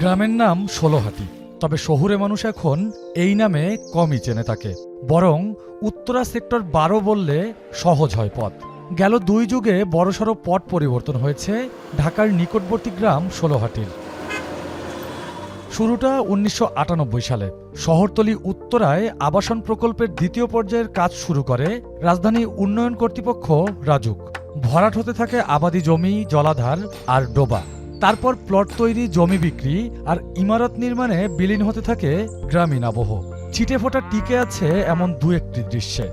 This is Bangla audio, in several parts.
গ্রামের নাম ষোলোহাটি। তবে শহুরে মানুষ এখন এই নামে কমই চেনে তাকে। বরং উত্তরা সেক্টর বারো বললে সহজ হয় পথ। গেল দুই যুগে বড়সড় পট পরিবর্তন হয়েছে ঢাকার নিকটবর্তী গ্রাম ষোলোহাটির। শুরুটা উনিশশো আটানব্বই সালে। শহরতলি উত্তরায় আবাসন প্রকল্পের দ্বিতীয় পর্যায়ের কাজ শুরু করে রাজধানী উন্নয়ন কর্তৃপক্ষ রাজুক। ভরাট হতে থাকে আবাদি জমি, জলাধার আর ডোবা। তারপর প্লট তৈরি, জমি বিক্রি আর ইমারত নির্মাণে বিলীন হতে থাকে গ্রামীণ আবহ। ছিটে ফোটা টিকে আছে এমন দু একটি দৃশ্যে।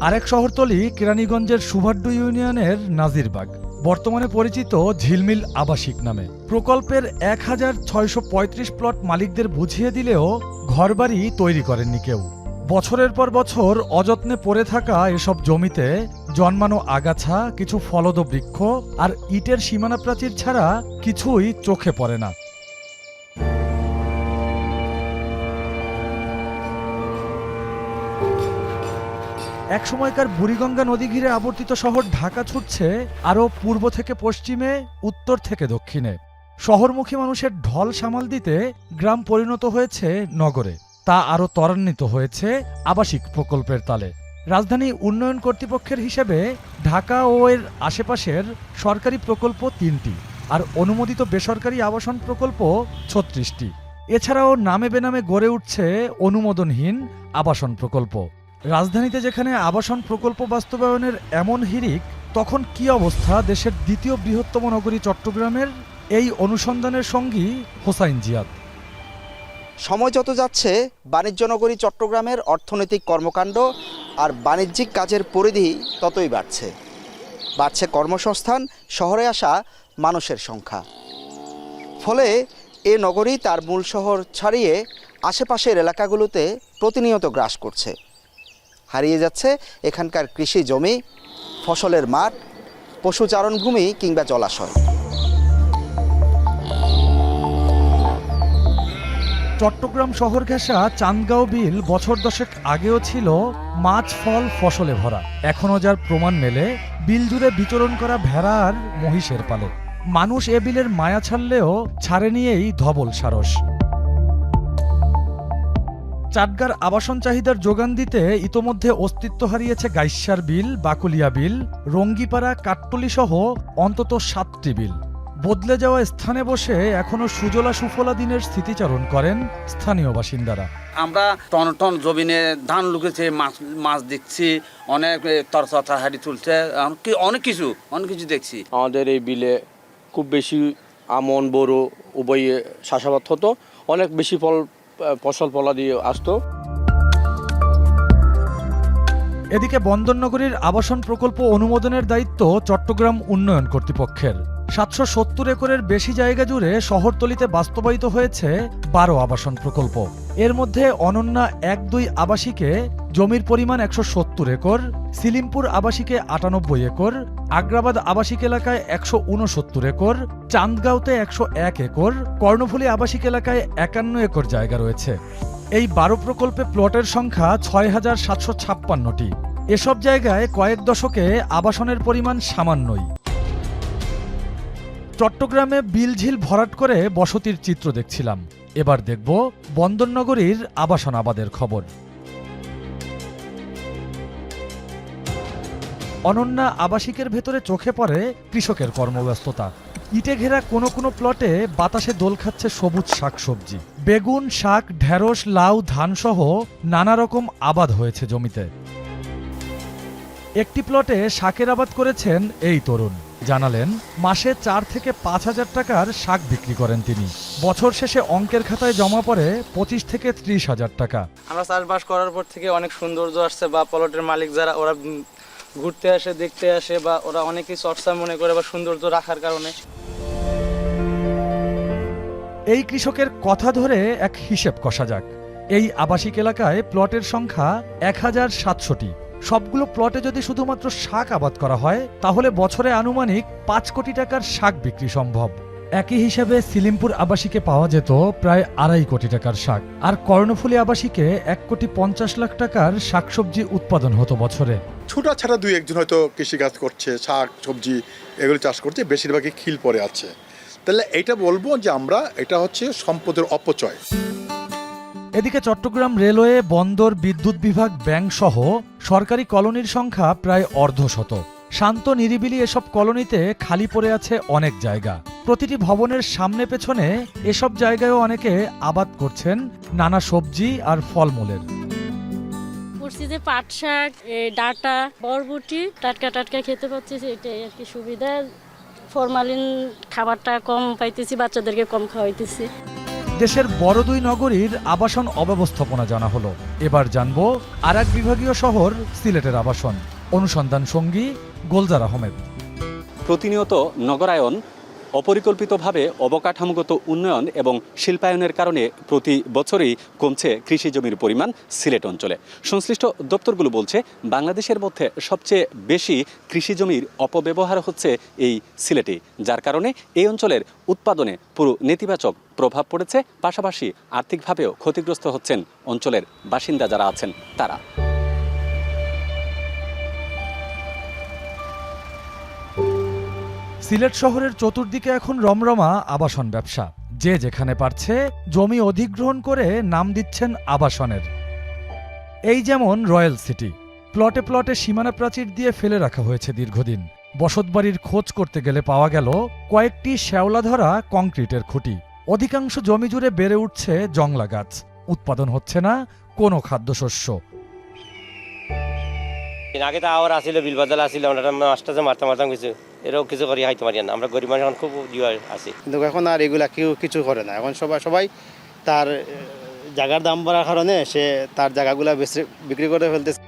আরেক শহরতলি কেরানীগঞ্জের সুভাড্ডু ইউনিয়নের নাজিরবাগ। বর্তমানে পরিচিত ঝিলমিল আবাসিক নামে। প্রকল্পের এক হাজার ছয়শো পঁয়ত্রিশ প্লট মালিকদের বুঝিয়ে দিলেও ঘরবাড়ি তৈরি করেননি কেউ। বছরের পর বছর অযত্নে পড়ে থাকা এসব জমিতে জন্মানো আগাছা, কিছু ফলদ বৃক্ষ আর ইটের সীমানা প্রাচীর ছাড়া কিছুই চোখে পড়ে না। এক সময়কার বুড়িগঙ্গা নদী ঘিরে আবর্তিত শহর ঢাকা ছুটছে আরও পূর্ব থেকে পশ্চিমে, উত্তর থেকে দক্ষিণে। শহরমুখী মানুষের ঢল সামাল দিতে গ্রাম পরিণত হয়েছে নগরে। তা আরও ত্বরান্বিত হয়েছে আবাসিক প্রকল্পের তালে। রাজধানী উন্নয়ন কর্তৃপক্ষের হিসেবে ঢাকা ও এর আশেপাশের সরকারি প্রকল্প তিনটি আর অনুমোদিত বেসরকারি আবাসন প্রকল্প ছত্রিশটি। এছাড়াও নামে বেনামে গড়ে উঠছে অনুমোদনহীন আবাসন প্রকল্প। রাজধানীতে যেখানে আবাসন প্রকল্প বাস্তবায়নের এমন হিরিক তখন কি অবস্থা দেশের দ্বিতীয় বৃহত্তম নগরী চট্টগ্রামের? এই অনুসন্ধানের সঙ্গী হোসাইন জিয়াদ। সময় যত যাচ্ছে, বাণিজ্য নগরী চট্টগ্রামের অর্থনৈতিক কর্মকাণ্ড আর বাণিজ্যিক কাজের পরিধি ততই বাড়ছে। বাড়ছে কর্মসংস্থান, শহরে আসা মানুষের সংখ্যা। ফলে এ নগরী তার মূল শহর ছাড়িয়ে আশেপাশের এলাকাগুলোতে প্রতিনিয়ত গ্রাস করছে। হারিয়ে যাচ্ছে এখানকার কৃষি জমি, ফসলের মাঠ, পশুচারণভূমি কিংবা জলাশয়। চট্টগ্রাম শহর ঘেঁষা চান্দগাঁও বিল বছর দশেক আগেও ছিল মাছ, ফল, ফসলে ভরা। এখনও যার প্রমাণ মেলে, বিল জুড়ে বিচরণ করা ভেড়া আর মহিষের পালে। মানুষ এ বিলের মায়া ছাড়লেও ছাড়ে নিয়েই ধবল সারস। চাটগার আবাসন চাহিদার যোগান দিতে ইতোমধ্যে অস্তিত্ব হারিয়েছে গাইস্যার বিল, বাকুলিয়া বিল, রঙ্গিপাড়া কাট্টলি সহ অন্তত সাতটি বিল। বদলে যাওয়া স্থানে বসে এখনও সুজলা সুফলা দিনের স্মৃতিচারণ করেন স্থানীয় বাসিন্দারা। আমরা টন টন জমিনে ধান লুকেছে মাছ মাছ দেখছি অনেক তরচা হাড়ি তুলছে অনেক কিছু অনেক কিছু দেখছি। আমাদের এই বিলে খুব বেশি আমন বড়ো উভয়ে চাষাবাদ হতো অনেক বেশি ফল ফসল ফলা দিয়ে আসতো। এদিকে বন্দরনগরীর আবাসন প্রকল্প অনুমোদনের দায়িত্ব চট্টগ্রাম উন্নয়ন কর্তৃপক্ষের। সাতশো সত্তর একরের বেশি জায়গা জুড়ে শহরতলিতে বাস্তবায়িত হয়েছে বারো আবাসন প্রকল্প। এর মধ্যে অনন্যা এক দুই আবাসিকে জমির পরিমাণ একশো সত্তর একর, সিলিমপুর আবাসিকে আটানব্বই একর, আগ্রাবাদ আবাসিক এলাকায় একশো উনসত্তর একর, চান্দগাঁওতে একশো এক একর, কর্ণফুলী আবাসিক এলাকায় একান্ন একর জায়গা রয়েছে। এই বারো প্রকল্পে প্লটের সংখ্যা ছয় হাজার সাতশো ছাপ্পান্নটি। এসব জায়গায় কয়েক দশকে আবাসনের পরিমাণ সামান্যই। চট্টগ্রামে বিলঝিল ভরাট করে বসতির চিত্র দেখছিলাম। এবার দেখব বন্দরনগরীর আবাসন আবাদের খবর। অনন্যা আবাসিকের ভেতরে চোখে পড়ে কৃষকের কর্মব্যস্ততা। ইটে ঘেরা কোনো কোনো প্লটে বাতাসে দোল খাচ্ছে সবুজ শাকসবজি। বেগুন, শাক, ঢেঁড়স, লাউ, ধানসহ নানা রকম আবাদ হয়েছে জমিতে। একটি প্লটে শাকের আবাদ করেছেন এই তরুণ। জানালেন মাসে চার থেকে পাঁচ হাজার টাকার শাক বিক্রি করেন তিনি। বছর শেষে অঙ্কের খাতায় জমা পড়ে পঁচিশ থেকে ত্রিশ হাজার টাকা। আমরা চাষবাস করার পর থেকে অনেক সৌন্দর্য আসছে বা প্লটের মালিক যারা ওরা ঘুরতে আসে দেখতে আসে বা ওরা অনেকেই চর্চা মনে করে বা সৌন্দর্য রাখার কারণে। এই কৃষকের কথা ধরে এক হিসেব কষা যাক। এই আবাসিক এলাকায় প্লটের সংখ্যা এক হাজার সাতশোটি। সবগুলো প্লটে যদি শুধুমাত্র শাক আবাদ করা হয়, তাহলে বছরে আনুমানিক পাঁচ কোটি টাকার শাক বিক্রি সম্ভব। একই হিসাবে সিলিমপুর আবাসিকে পাওয়া যেত প্রায় আড়াই কোটি টাকার শাক। আর কর্ণফুলী আবাসিকে এক কোটি পঞ্চাশ লাখ টাকার শাকসবজি উৎপাদন হতো বছরে। ছোটা ছাড়া দুই একজন হয়তো কৃষিকাজ করছে, শাক, সবজি, এগুলো চাষ করছে, বেশিরভাগই খিল পরে আছে। তাহলে এটা বলব যে আমরা, এটা হচ্ছে সম্পদের অপচয়। এদিকে চট্টগ্রাম রেলওয়ে, বন্দর, বিদ্যুৎ বিভাগ, ব্যাংক সহ সরকারি কলোনির সংখ্যা প্রায় অর্ধশত। শান্ত, নিরিবিলি এসব কলোনিতে খালি পড়ে আছে অনেক জায়গা। প্রতিটি ভবনের সামনে পেছনে এসব জায়গায়ও অনেকে আবাদ করছেন নানা সবজি আর ফলমূলের। যে পাট শাক ডাঁটা, বরবটি, টাটকা টাটকা খেতে পাচ্ছি, এটাই আর কি সুবিধা। ফরমালিন খাবারটা কম পাইতেছি, বাচ্চাদেরকে কম খাওয়াইতেছি। দেশের বড় দুই নগরীর আবাসন অব্যবস্থাপনা জানা হলো। এবার জানব আর এক বিভাগীয় শহর সিলেটের আবাসন। অনুসন্ধান সঙ্গী গোলজার আহমেদ। প্রতিনিয়ত নগরায়ন অপরিকল্পিতভাবে অবকাঠামোগত উন্নয়ন এবং শিল্পায়নের কারণে প্রতি বছরই কমছে কৃষি জমির পরিমাণ সিলেট অঞ্চলে। সংশ্লিষ্ট দপ্তরগুলো বলছে, বাংলাদেশের মধ্যে সবচেয়ে বেশি কৃষি জমির অপব্যবহার হচ্ছে এই সিলেটে, যার কারণে এই অঞ্চলের উৎপাদনে পুরো নেতিবাচক প্রভাব পড়েছে। পাশাপাশি আর্থিকভাবেও ক্ষতিগ্রস্ত হচ্ছেন অঞ্চলের বাসিন্দা যারা আছেন, তারা। সিলেট শহরের চতুর্দিকে এখন রমরমা আবাসন ব্যবসা। যে যেখানে পারছে জমি অধিগ্রহণ করে নাম দিচ্ছেন আবাসনের। এই যেমন রয়্যাল সিটি, প্লটে প্লটে সীমানা প্রাচীর দিয়ে ফেলে রাখা হয়েছে দীর্ঘদিন। বসতবাড়ির খোঁজ করতে গেলে পাওয়া গেল কয়েকটি শ্যাওলা ধরা কংক্রিটের খুঁটি। অধিকাংশ জমি জুড়ে বেড়ে উঠছে জংলা গাছ। উৎপাদন হচ্ছে না কোনো খাদ্যশস্য। আগে তো আওয়ার আসিল বিল বাজাল আসিল মাছটা মারতাম মারতাম কিছু। এরকম কিছু করি হাইতে পারি না। আমরা গরিব মানুষ এখন খুব ইয়ে আছি। কিন্তু এখন আর এগুলা কেউ কিছু করে না। এখন সবাই সবাই তার জায়গার দাম বাড়ার কারণে সে তার জায়গাগুলা বেশি বিক্রি করে ফেলতেছে।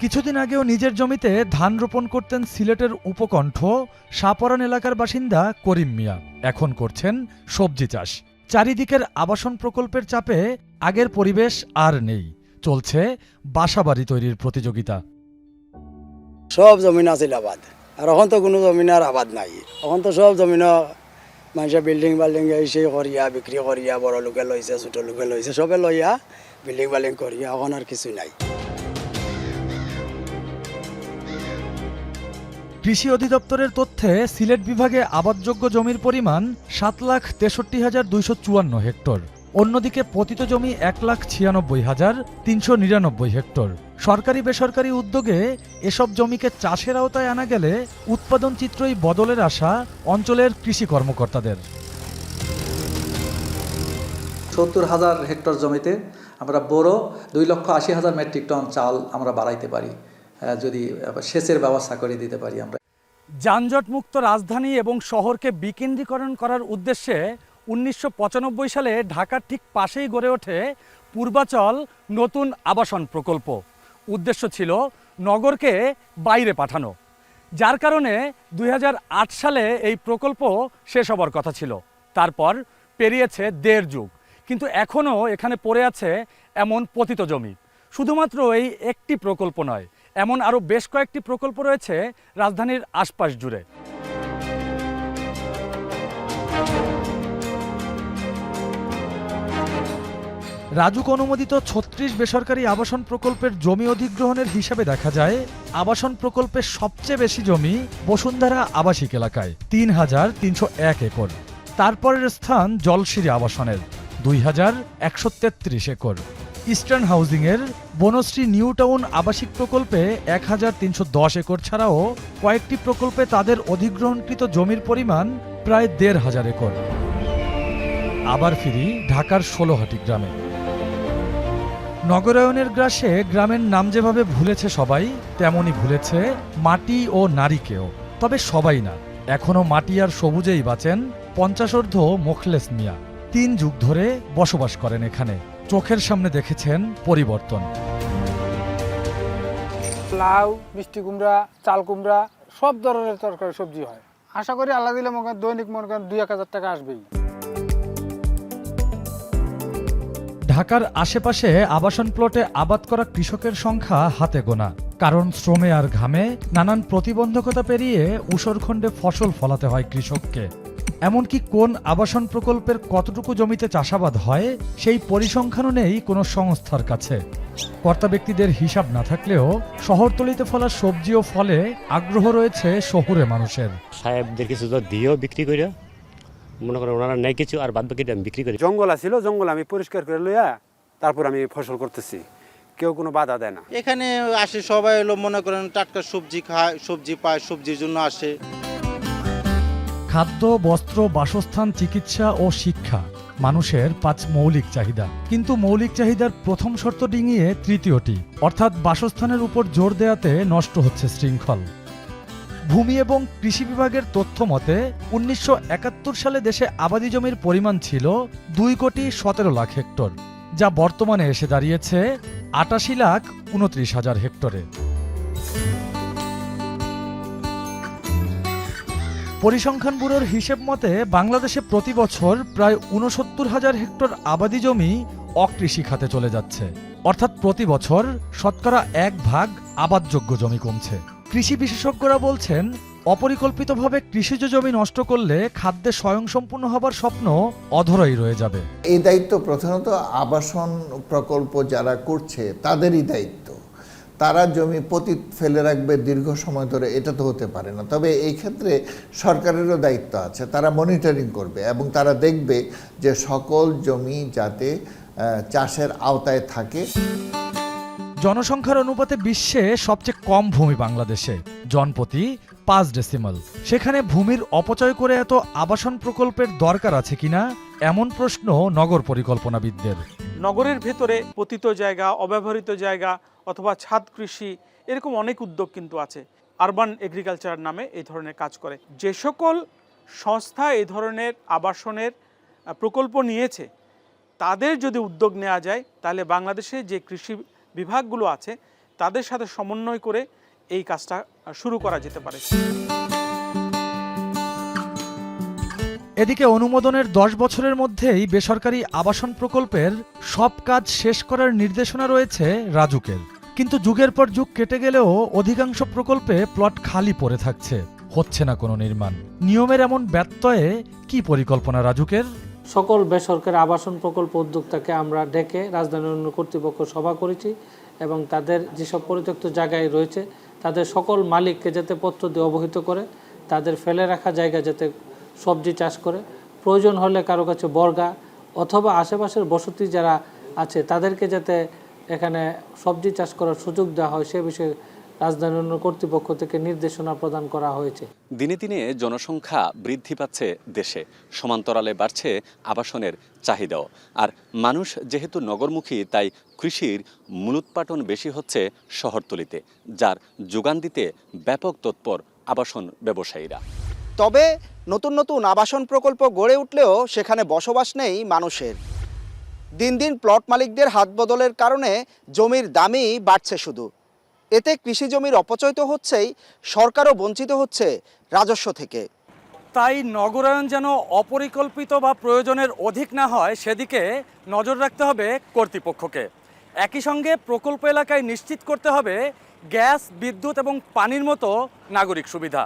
কিছুদিন আগেও নিজের জমিতে ধান রোপণ করতেন সিলেটের উপকণ্ঠ সাপরান এলাকার বাসিন্দা করিম মিয়া। এখন করছেন সবজি চাষ। চারিদিকের আবাসন প্রকল্পের চাপে আগের পরিবেশ আর নেই। চলছে বাসাবাড়ি তৈরির প্রতিযোগিতা। সব জমিন আছিল আবাদ। আর এখন তো কোনো জমিন আর আবাদ নাই। এখন তো সব জমিন মানুষে বিল্ডিং বাল্ডিং এসে করিয়া বিক্রি করিয়া, বড় লোকে লইছে ছোট লোকে লইছে সবে লইয়া বিল্ডিং বাল্ডিং করিয়া এখন আর কিছু নাই। কৃষি অধিদপ্তরের তথ্যে সিলেট বিভাগে আবাদযোগ্য জমির পরিমাণ সাত লাখ তেষট্টি হাজার দুইশো চুয়ান্ন হেক্টর। অন্যদিকে পতিত জমি এক লাখ ছিয়ানব্বই হাজার তিনশো নিরানব্বই হেক্টর। সরকারি বেসরকারি উদ্যোগে এসব জমিকে চাষের আওতায় আনা গেলে উৎপাদন চিত্রই বদলের আশা অঞ্চলের কৃষি কর্মকর্তাদের। সত্তর হাজার হেক্টর জমিতে আমরা বড় দুই লক্ষ আশি হাজার মেট্রিক টন চাল আমরা বাড়াইতে পারি যদি সেচের ব্যবস্থা করে দিতে পারি আমরা। যানজটমুক্ত রাজধানী এবং শহরকে বিকেন্দ্রীকরণ করার উদ্দেশ্যে উনিশশো পঁচানব্বই সালে ঢাকার ঠিক পাশেই গড়ে ওঠে পূর্বাচল নতুন আবাসন প্রকল্প। উদ্দেশ্য ছিল নগরকে বাইরে পাঠানো। যার কারণে দুই হাজার আট সালে এই প্রকল্প শেষ হবার কথা ছিল। তারপর পেরিয়েছে দেড় যুগ। কিন্তু এখনও এখানে পড়ে আছে এমন পতিত জমি। শুধুমাত্র এই একটি প্রকল্প নয়, এমন আরও বেশ কয়েকটি প্রকল্প রয়েছে রাজধানীর আশপাশ জুড়ে। রাজুক অনুমোদিত ছত্রিশ বেসরকারি আবাসন প্রকল্পের জমি অধিগ্রহণের হিসাবে দেখা যায়, আবাসন প্রকল্পের সবচেয়ে বেশি জমি বসুন্ধরা আবাসিক এলাকায়, তিন হাজার তিনশো এক একর। তারপরের স্থান জলশিরি আবাসনের, দুই হাজার একশো তেত্রিশ একর। ইস্টার্ন হাউজিংয়ের বনশ্রী নিউ টাউন আবাসিক প্রকল্পে এক হাজার তিনশো দশ একর ছাড়াও কয়েকটি প্রকল্পে তাদের অধিগ্রহণকৃত জমির পরিমাণ প্রায় দেড় হাজার একর। আবার ফিরি ঢাকার ষোলোহাটি গ্রামে। নগরায়নের গ্রাসে গ্রামের নাম যেভাবে ভুলেছে সবাই তেমনি ভুলেছে মাটি ও নারীকেও। তবে সবাই না এখনও মাটি আর সবুজেই বাঁচেন পঞ্চাশোর্ধ মোখলেস মিয়া। তিন যুগ ধরে বসবাস করেন এখানে। চোখের সামনে দেখেছেন পরিবর্তন। লাউ, মিষ্টি কুমড়া, চাল কুমড়া, সব ধরনের তরকারি সবজি হয়। আশা করি আল্লাহ দিলে মনে করেন দৈনিক মনে করেন দুই এক হাজার টাকা আসবেই। ঢাকার আশেপাশে আবাসন প্লটে আবাদ করা কৃষকের সংখ্যা হাতে গোনা। কারণ শ্রমে আর ঘামে নানান প্রতিবন্ধকতা পেরিয়ে উসরখণ্ডে ফসল ফলাতে হয় কৃষককে। এমনকি কোন আবাসন প্রকল্পের কতটুকু জমিতে চাষাবাদ হয়, সেই পরিসংখ্যানও নেই কোনো সংস্থার কাছে। কর্তা ব্যক্তিদের হিসাব না থাকলেও শহরতলিতে ফলা সবজি ও ফলে আগ্রহ রয়েছে শহুরে মানুষের। সাহেবদের কিছু দিয়েও বিক্রি করে মনে করেন ওনারা নেই কিছু আর বাদ বাকিটা আমি বিক্রি করি। জঙ্গল আছিল জঙ্গল আমি পরিষ্কার করে লইয়া তারপর আমি ফসল করতেছি। কেউ কোনো বাধা দেয় না। এখানে আসে সবাই হলো মনে করেন টাটকা সবজি খায় সবজি পায় সবজির জন্য আসে। খাদ্য বস্ত্র বাসস্থান চিকিৎসা ও শিক্ষা মানুষের পাঁচ মৌলিক চাহিদা। কিন্তু মৌলিক চাহিদার প্রথম শর্ত ডিঙিয়ে তৃতীয়টি অর্থাৎ বাসস্থানের উপর জোর দেয়াতে নষ্ট হচ্ছে শৃঙ্খল। ভূমি এবং কৃষি বিভাগের তথ্য মতে, উনিশশো একাত্তর সালে দেশে আবাদি জমির পরিমাণ ছিল দুই কোটি সতেরো লাখ হেক্টর, যা বর্তমানে এসে দাঁড়িয়েছে আটাশি লাখ উনত্রিশ হাজার হেক্টরে। পরিসংখ্যান ব্যুরোর হিসেব মতে, বাংলাদেশে প্রতি বছর প্রায় উনসত্তর হাজার হেক্টর আবাদি জমি অকৃষি খাতে চলে যাচ্ছে। অর্থাৎ প্রতি বছর শতকরা এক ভাগ আবাদযোগ্য জমি কমছে। কৃষি বিশেষজ্ঞরা বলছেন, অপরিকল্পিতভাবে কৃষিজ জমি নষ্ট করলে খাদ্যে স্বয়ংসম্পূর্ণ হবার স্বপ্ন অধরই রয়ে যাবে। এই দায়িত্ব প্রধানত আবাসন প্রকল্প যারা করছে, তাদেরই দায়িত্ব। তারা জমি পতিত ফেলে রাখবে দীর্ঘ সময় ধরে, এটা তো হতে পারে না। তবে এই ক্ষেত্রে সরকারেরও দায়িত্ব আছে, তারা মনিটরিং করবে এবং তারা দেখবে যে সকল জমি যাতে চাষের আওতায় থাকে। জনসংখ্যার অনুপাতে বিশ্বে সবচেয়ে কম ভূমি বাংলাদেশে জনপ্রতি পাঁচ ডেসিমাল। সেখানে ভূমির অপচয় করে এত আবাসন প্রকল্পের দরকার আছে কিনা, এমন প্রশ্ন নগর পরিকল্পনাবিদদের। নগরের ভেতরে পতিত জায়গা, অব্যবহৃত জায়গা অথবা ছাদ কৃষি, এরকম অনেক উদ্যোগ কিন্তু আছে। আরবান এগ্রিকালচার নামে এই ধরনের কাজ করে। যে সকল সংস্থা এই ধরনের আবাসনের প্রকল্প নিয়েছে, তাদের যদি উদ্যোগ নেওয়া যায়, তাহলে বাংলাদেশে যে কৃষি বিভাগগুলো আছে, তাদের সাথে সমন্বয় করে এই কাজটা শুরু করা যেতে পারে। এদিকে অনুমোদনের দশ বছরের মধ্যেই বেসরকারি আবাসন প্রকল্পের সব কাজ শেষ করার নির্দেশনা রয়েছে রাজুকের। কিন্তু যুগের পর যুগ কেটে গেলেও অধিকাংশ প্রকল্পে প্লট খালি পড়ে থাকছে। হচ্ছে না কোনো নির্মাণ। নিয়মের এমন ব্যত্যয়ে কি পরিকল্পনা রাজুকের? সকল বেসরকারি আবাসন প্রকল্প উদ্যোক্তাকে আমরা ডেকে রাজধানী উন্নয়ন কর্তৃপক্ষ সভা করেছি এবং তাদের যেসব পরিত্যক্ত জায়গায় রয়েছে, তাদের সকল মালিককে যাতে পত্র দিয়ে অবহিত করে, তাদের ফেলে রাখা জায়গা যাতে সবজি চাষ করে, প্রয়োজন হলে কারও কাছে বর্গা অথবা আশেপাশের বসতি যারা আছে, তাদেরকে যাতে এখানে সবজি চাষ করার সুযোগ দেওয়া হয় সে বিষয়ে রাজধানী উন্নয়ন কর্তৃপক্ষ থেকে নির্দেশনা প্রদান করা হয়েছে। দিনে দিনে জনসংখ্যা বৃদ্ধি পাচ্ছে দেশে। সমান্তরালে বাড়ছে আবাসনের চাহিদাও। আর মানুষ যেহেতু নগরমুখী তাই কৃষির মূলোৎপাটন বেশি হচ্ছে শহরতলিতে যার যোগান দিতে ব্যাপক তৎপর আবাসন ব্যবসায়ীরা। তবে নতুন নতুন আবাসন প্রকল্প গড়ে উঠলেও সেখানে বসবাস নেই মানুষের। দিন দিন প্লট মালিকদের হাত বদলের কারণে জমির দামই বাড়ছে শুধু। এতে কৃষি জমির অপচয় তো হচ্ছেই সরকারও বঞ্চিত হচ্ছে রাজস্ব থেকে। তাই নগরায়ণ যেন অপরিকল্পিত বা প্রয়োজনের অধিক না হয়, সেদিকে নজর রাখতে হবে কর্তৃপক্ষকে। একই সঙ্গে প্রকল্প এলাকায় নিশ্চিত করতে হবে গ্যাস, বিদ্যুৎ এবং পানির মতো নাগরিক সুবিধা।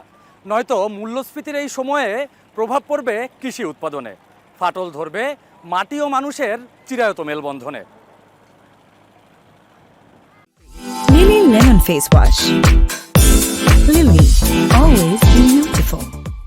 নয়তো মূল্যস্ফীতির এই সময়ে প্রভাব পড়বে কৃষি উৎপাদনে। ফাটল ধরবে মাটি ও মানুষের চিরায়ত মেলবন্ধনে। Lemon Face Wash. Lily, always beautiful.